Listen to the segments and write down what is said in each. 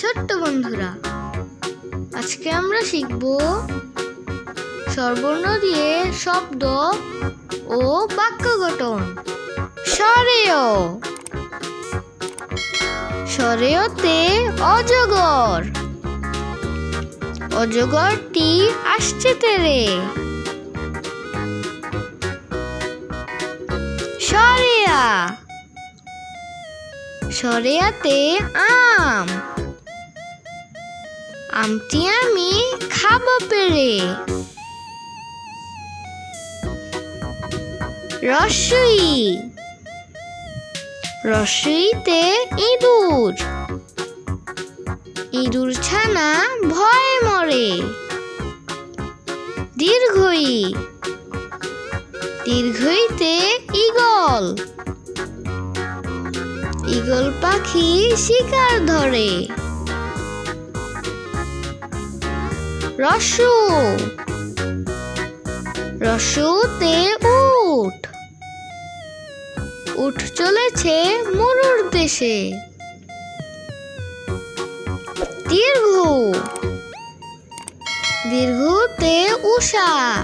ছোট্ট বন্ধুরা। আজকে আমরা শিখব স্বরবর্ণ দিয়ে শব্দ ও বাক্য গঠন। স্বরেয়। স্বরেয়তে অজগর। অজগরটি আসছে তেরে। সরেয়া সরেয়াতে আম। আমটি আমি খাব পেরে। রসই। রসইতে ইঁদুর। ইঁদুর ছানা ভয়ে মরে। দীর্ঘই। দীর্ঘইতে ঈগল। ঈগল পাখি শিকার ধরে। রসু। রসুতে উঠ। উঠ চলেছে মরুর দেশে। দীর্ঘ। দীর্ঘতে উষা।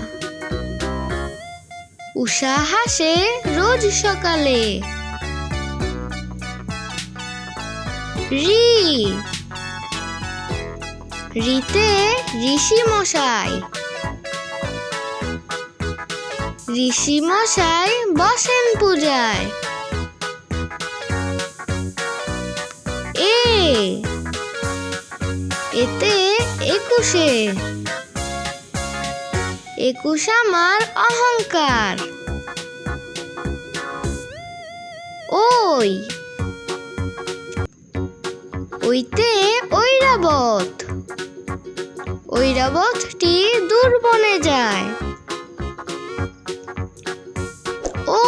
উষা হাসে রোজ সকালে। রি। রিতে ঋষি মশাই। ঋষি মশাই বসেন পূজায়। এ, এতে একুশে। একুশ আমার অহংকার। ওই, ওইতে ঐরাবত। ঐরাবতটি দূর বনে যায়। ও,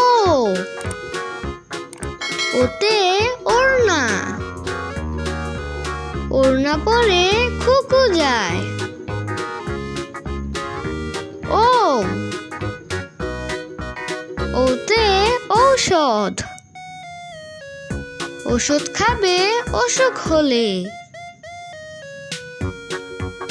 ওতে ওড়না। ওড়না পরে খুকু যায়। ও, ওতে ঔষধ। ওষুধ খাবে অসুখ হলে।